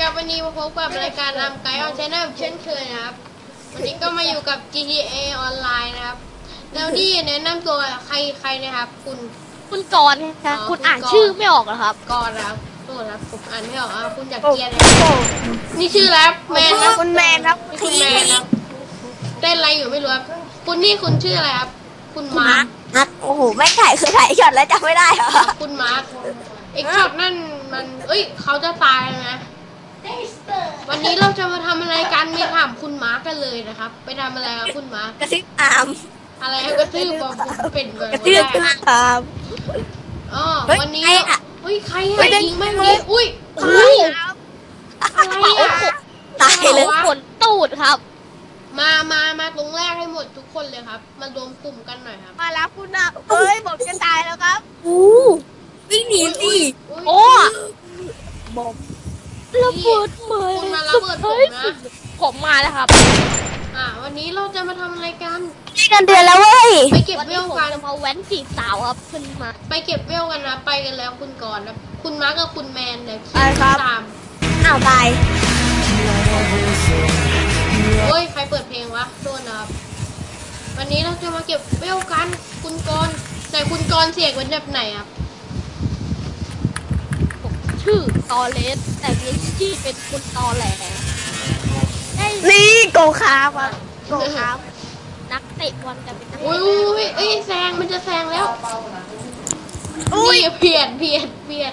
ครับวันนี้มาพบกับรายการอัมไกด์ออนชแนลเช่นเคยนะครับ วันนี้ก็มาอยู่กับ GTA ออนไลน์นะครับ แล้วนี่แนะนำตัวใครใครนะครับ คุณ คุณกรณ์คอ๋รับอคุณอ่านคุณกรณ์ชื่อไม่ออกเหรอครับกอนนะครับโทษนะครับผมอ่านไม่ออกอะคุณอยากเกียร์นะครับนี่ชื่ออะไรครับแมนครับคุณแมนครับนี่คุณแมนครับเต้นอะไรอยู่ไม่รู้ครับคุณนี่คุณชื่ออะไรครับ คุณมาร์คนัดโอ้โหไม่ถ่ายคือถ่ายช็อตแล้วจำไม่ได้เหรอคุณมาร์คไอ้ช็อตนั่นมัน เอ้ย เขาจะตายแล้วนะ วันนี้เราจะมาทำอะไรกันไม่ถามคุณมาร์คกันเลยนะครับ ไปทำอะไรครับคุณมาร์คกระซิบอามอะไรครับกระทืบบอกผมเป็นแบบกระซิบได้อาม อ๋อเฮ้ยวันนี้ใครอะเฮ้ยใครเฮ้อะยเดินยิงแม่งเลยอุ้ยอุ้ยอะไรอะ ตายเลยวะขนตูดครับ มามามาตรงแรกให้หมดทุกคนเลยครับ มารวมกลุ่มกันหน่อยครับมาแล้วคุณนะเอ้ยผมจะตายแล้วครับอู้วิ่งหนีสิ ยโอ้ย ระเบิดเหมยคุณมาระเบิดผมนะ ผมมาแล้วครับ อะวันนี้เราจะมาทำอะไรกัน ได้เงินเดือนแล้วเว้ย ไปเก็บวันเวนี้ลผมกัน จะมาแว้นจีบสาวครับขึ้นมา ไปเก็บเวลกันนะ ไปกันแล้วคุณก่อนนะคุณมาร์คกับคุณแมนเดี๋ยวไปครับ ตามอ้าวตายโอ้ยใครเปิดเพลงวะโทษนะครับ วันนี้เราจะมาเก็บเวลกัน คุณกรณ์แต่คุณกรณ์เสียงเป็นแบบไหนครับผม ชื่อตอเลสแต่มีชื่อเป็นคุณตอแหลได้นี่โกคาร์บอะโกคาร์บนักเตะบอลกันเป็นนักอุ้ยเตะอุ้ยเอ้ยแซงมันจะแซงแล้วอุ้ยนี่เพียนเพียนเพียน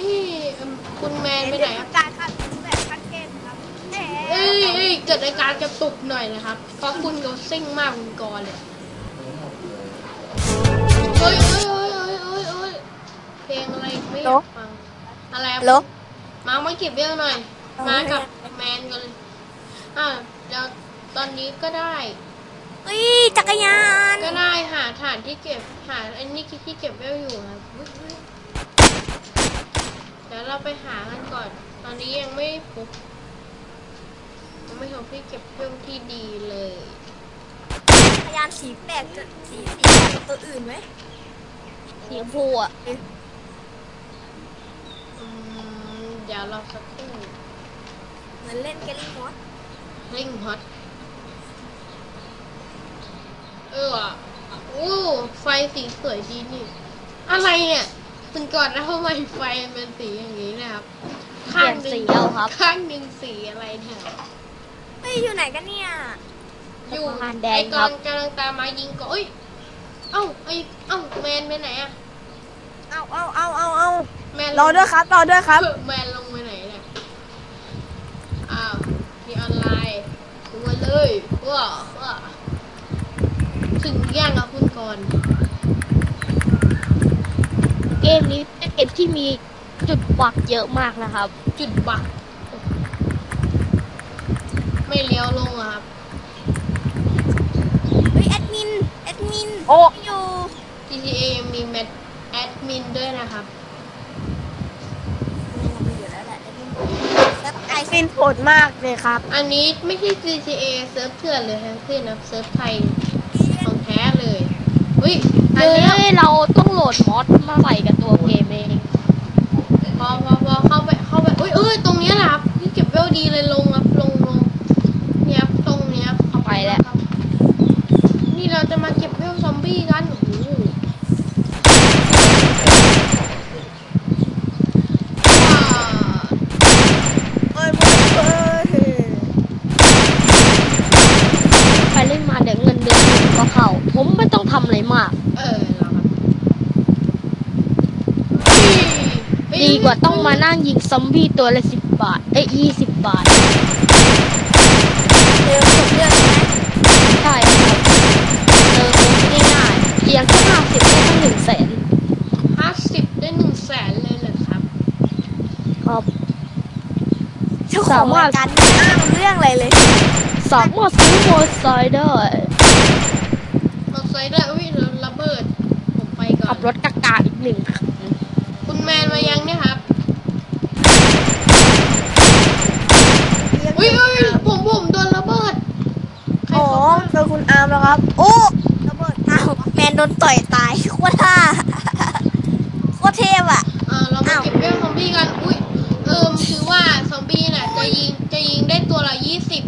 นี่เอิ่มคุณแมนไปไหนครับการขัดแบบคัดเกณฑ์ครับแหมเอ้ยเอ้ยเกิดอาการกระตุกหน่อยนะครับเพราะคุณเขาซิ่งมากคุณกรณ์เลยเฮ้ยเฮ้ยเฮ้ยเฮ้ยเฮ้ยเฮ้ยเพลงอะไรไม่อยากฟัง อะไรครับลบมามาเก็บเวลหน่อยเอามาไว้กับแมนกันเลยอ่าเดี๋ยวตอนนี้ก็ได้อุ้ยจักรยาน ก็ได้หาฐานที่เก็บหาอันนี้ที่เก็บเวลอยู่ครับอุ๊ยอุ๊ยเดี๋ยวเราไปหากันก่อน ตอนนี้ยังไม่พบยังไม่พบที่เก็บเวลที่ดีเลยจักรยานสีแปลกกับสีสีแปลกกับตัวอื่นไหมสีชมพูอะอืม เดี๋ยวเราสักครู่เหมือนเล่นแกลลี่มอสลิงฮอตเออว่ะโอ้ไฟสีสวยดีนี่ อะไรเนี่ยคุณก่อนนะทำไมไฟมันเป็นสีอย่างนี้นะครับเปลี่ยนสีเอาครับ ข้างหนึ่งสีอะไรเนี่ยเฮ้ยอยู่ไหนกันเนี่ย อยู่สะพานแดงไอ้กครัอบ งกำลังตามมายิงก็เอ้ยเอ้าไอ้เอ้าแมนไปไหนอะเอาเอาเอาเอาเอา แมนรอด้วยครับรอด้วยครับเออแมนลงไปไหนเนี่ย อ้าว มีออนไลน์ดูมาเลยว้าว้าถึงย่างกับคุณก่อน เกมนี้เป็นเกมที่มีจุดบักเยอะมากนะครับ จุดบัก ไม่เลี้ยวลงอะครับ เฮ้ยแอดมิน แอดมินโอ้ไม่อยู่ GTA ยังมีแมทแอดมินด้วยนะครับ แล้วไอฟินโหดมากเลยครับ อันนี้ไม่ใช่ GTA เซิร์ฟเถื่อนเลยทั้งสิ้นนะเซิร์ฟไทยของแท้เลยอุ้ยอันเอ้เนี้ยยเราต้องโหลดมอดมาใส่กับตัวเกมเองพอพอพอเข้าไปเข้าไปอุ้ยเอ้ยตรงเนี้ยแหละครับนี่เก็บเวลดีเลยลงครับลงลงเนี่ยครับตรงเนี้ยเข้าไปแล้วนี่เราจะมาเก็บเวลซอมบี้กันโอ้โหว้า เอ้ยเอ้ย ไปเล่นมาเดี๋ยวเงินเดือนผมก็เข้า ผมไม่ต้องทำอะไรมาก เออเราครับเฮ้ยเฮ้ย ดีกว่าต้องมานั่งยิงซอมบี้ตัวละสิบบาท เอ้ยยี่สิบบาทเร็วจบเรื่องใช่ไหมใช่ครับเออไม่ได้ง่ายเพียงแค่ห้าสิบได้ตั้งหนึ่งแสนห้าสิบได้หนึ่งแสนเลยเหรอครับ ครับเจ้าของรายการไม่อ้างเรื่องอะไรเลย สามารถซื้อมอเตอร์ไซค์ได้เราใส่ได้อุ้ยระเบิด ผมไปก่อขันบรถกากาอีกหนึ่ง คุณแมนมายังเนี่ยครับอุ้ยอุ้ยผมผมโดนระเบิดใอ๋อเขอคุณอาร์มแล้วครับ โอ้ระเบิดอ้าวแมนโดนต่อยตายโคตรท่าโคตรเทพอะ อ่าเรามาเก็บเรื่องซอมบี้กัน อุ้ยเออมคือว่าซอมบี้น่ะจะยิงจะยิงได้ตัวละยี่สิบ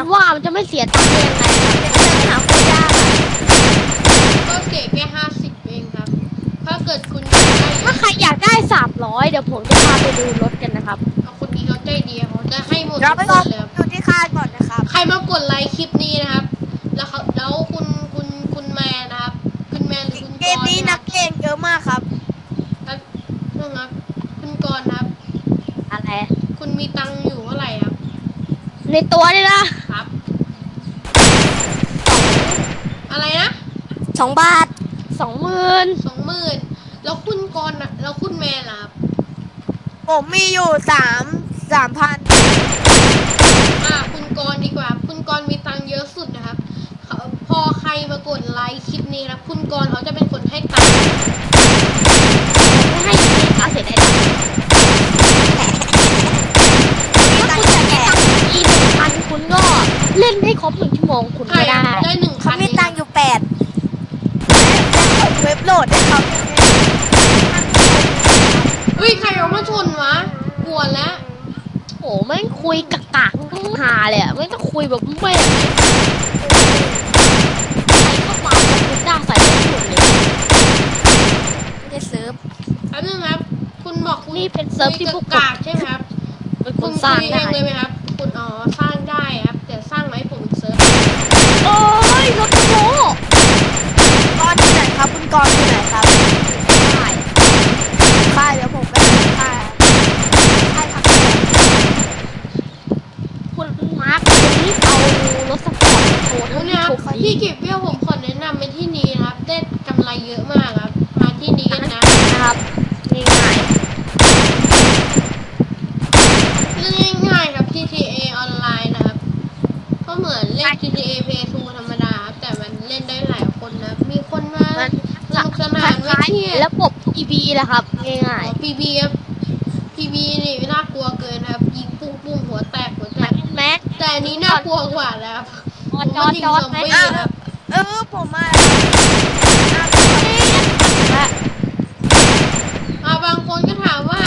ามันจะไม่เสียตังค์ได้ยังไงครับเป็นเรื่องหาคุณยากอะก็เสียแค่ห้าสิบเองครับ ถ้าเกิดคุณอยากได้ถ้าใครอยากได้สามร้อยเดี๋ยวผมจะพาไปดูรถกันนะครับ เอาคนนี้เขาใจดีเขาจะให้หมดเราทุไปกรคอนเลยครับอยู่ที่คาดก่อนนะครับ ใครมากดไลค์คลิปนี้นะครับ แล้วเขาแล้วคุณคุณคุณแมนนะครับ คุณแมนหรือคุณเกกมรณ์นี้นะคนัรับกเก่งเยอะมากครับ ครับนะครับ คุณกรณ์ครับ อะไร คุณมีตังค์อยู่เท่าไหร่ครับ ในตัวนี่นะครับ อะไรนะสองบาทสองหมื่นสองหมื่นแล้วคุณกรณ์อะแล้วคุณแมนล่ะครับผมมีอยู่สามสามพันอ่าคุณกรณ์ดีกว่า คุณกรณ์มีตังค์เยอะสุดนะครับเขาพอใครมากดไลค์คลิปนี้นะคุณกรณ์เขาจะเป็นคนให้ตังค์ ไม่ให้กินอาเสียได้ตังค์ถ้าคุณจะแก่อีกหนึ่งพันคุณก็เล่นให้ครบหนึ่งชั่ว โมงคุณใครก็อะได้ได้หนึ่งเขาพันมีเองตังค์อยู่แปดเว็บโหลดให้เขาเฮ้ยใครเอามาชนวะกวนแล้วโอ้แม่งคุยกะกากต้องหาเลยอะไม่ต้องคุยแบบไม่ใครเข้ามาคอมพิวเตอร์ใส่ไม่หมดเลยไม่ได้ซื้อแป๊บนึงครับ คุณบอกคุณนี่เป็นเซิร์ฟที่พวกคุยบกากใช่ไหมครับ เป็นคคุนณสร้างคุยเอได้งเลยไหมครับ คุณอ๋อสร้างได้ครับ แต่สร้างไหมาให้ผมอีกเซิร์ฟ โอ้ยรถโม กอนที่ไหนครับ คุณกอนที่ไหนครับ ใช่ ค่ายเดี๋ยวผมไปหาค่ายค่ายทำอะไร คุณมาร์คคุณรีบเอารถสปอร์ตมาโชว์ โอ้ ทั้ง เนี่ยครับโชว์ฟรีพี่เก็บเบี้ยวผมขอแนะนำเป็นที่นี้นะครับได้กำไรเยอะมากครับ มาที่นี้กันนะนะครับง่ายเรื่องง่ายๆครับ GTA ออนไลน์นะครับ ก็เหมือนเล่น GTA Play 2ธรรมดาครับแต่มันเล่นได้หลายคนนะ มีคนมาๆมันสนุกสนานคล้ายไว้ที่ๆระบบ PB แหละครับง่าย พีบีครับพีบีนี่น่ากลัวเกินนะครับ ยิงปุ้งปุ้งหัวแตกหัวๆแตแม็กกแม็กแต่อันนี้น่ากลัวกว่าแล้วครับจ อดจอดจอดผมแม็ยิงซอมบี้ครับเออผมมาและอ่าบางคนก็ถามว่า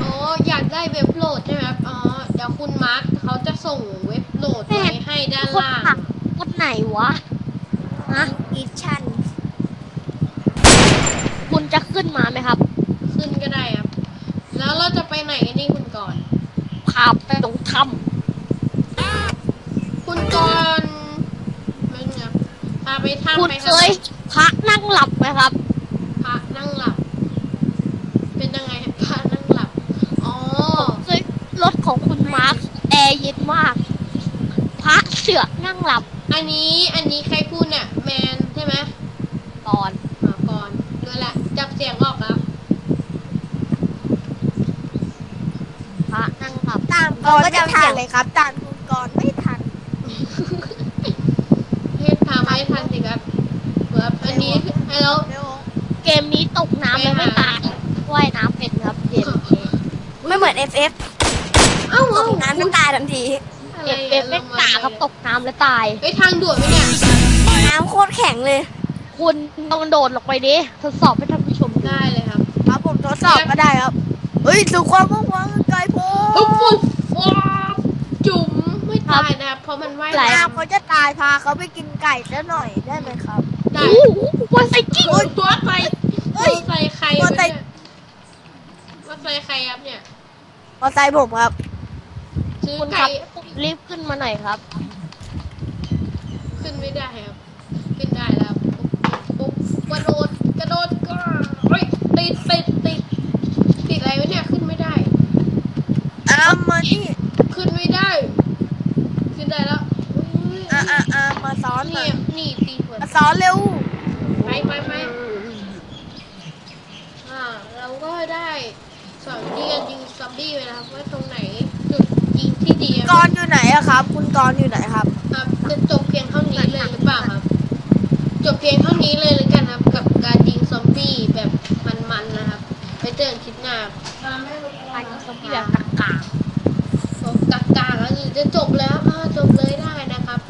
อ๋อ อยากได้เว็บโหลดใช่ไหมครับ อ๋อ เดี๋ยวคุณมาร์คเขาจะส่งเว็บโหลดไว้ให้ด้านล่างหักคนไหนวะฮะอีชันคุณจะขึ้นมาไหมครับ ขึ้นก็ได้ครับ แล้วเราจะไปไหนกันนี่คุณก่อนพาไปตรงถ้คุณก่อนไม่ไงครับพาไปำ ถ้ำคุณไปเคทำไมยพักนั่งหลับไหมครับ พระนั่งหลับ เป็นยังไงพระนั่งหลับ อ๋อ เคยรถของคุณมาร์คแอร์เย็นมาก พระเสือกนั่งหลับอันนี้อันนี้ใครพูดเนี่ยแมนใช่ไหมตอน อ่าก่อนด้วยแหละจับเสียงออกแล้วพระนั่งหลับ ตามกอนก็จะทันเลยครับตามคุณกอนไม่ทัน เทพ ทำให้ทันสิครับแบบอันนี้ไอ้แล้วเร็วเกมนี้ตกน้ำแล้วไม่ตายว่ายน้ำเป็นครับเกมนี้ไม่เหมือน FF เอ้าตเอ้ากน้ำก็ตายทันที อะไรเกมเกมไม่ตายครับตกน้ำแล้วตายไอ้ยทางด่วนไหมเนี่ยน้ำโคตรแข็งเลย คุณต้องโดดลงไปดิทดสอบให้ท่านผู้ชมดูได้เลยครับครับผมทดสอบก็ได้ครับ เฮ้ยสู่ความว่างวางไกลโพ้ปุ๊บปุ๊บว้าวจุ๋มไม่ตายนะ ครับเพราะมันว่ายน้ำน้ำเขาจะตายพาเขาไปกินไก่ซะหน่อยได้ไหมครับ ได้โอ้โหว่าไซกิ้งโอ้ยตัวใครเฮ้ตัวยใส่ใครตัววะใส่เนี่ยว่าใส่ใครครับเนี่ยมอไซค์ผมครับ ซื้อคุณคไก่รับรีบขึ้นมาหน่อยครับ ขึ้นไม่ได้ครับขึ้นได้แล้วปุ๊บปุ๊บกระโดดกระโดดก็เฮ้ยติดติดติดติดอะไรวะเนี่ยขึ้นไม่ได้ อ้ามมานี่ขึ้นไม่ได้ ขึ้นได้แล้ว อุ๊ยอ่าอ่าอ่ามาซ้อนนี่มานี่ตีหัวมาซ้อนเร็ว ไปไปไปอ่าเราก็ได้สอนที่กันยิงซอมบี้ไปนะครับว่าตรงไหนจุดยิงที่ดีกอนอยู่ไหนอะครับ คุณกอนอยู่ไหนครับ ครับจะจบเพียงเท่านี้เลยหรือเปล่าครับ จบเพียงเท่านี้เลยแล้วกันครับ กับการยิงซอมบี้แบบมันๆนะครับ ไปเจอกันคลิปหน้าอันนี้ซอมบี้แบบกากผมกักกางแล้วคือจะจบแล้วอ่าจบเลยได้นะครับ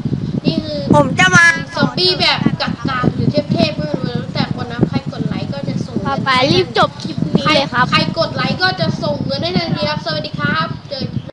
นี่คือ ผมจะมาซอมบี้แบบกักกางหรือเทพๆไม่รู้แต่คนนะใครกดไลค์ก็จะส่งๆพาไปรีบจบคลิปนี้ใครเลยครับ ใครกดไลค์ก็จะส่งเงินให้ทันทีครับ สวัสดีครับ เจอ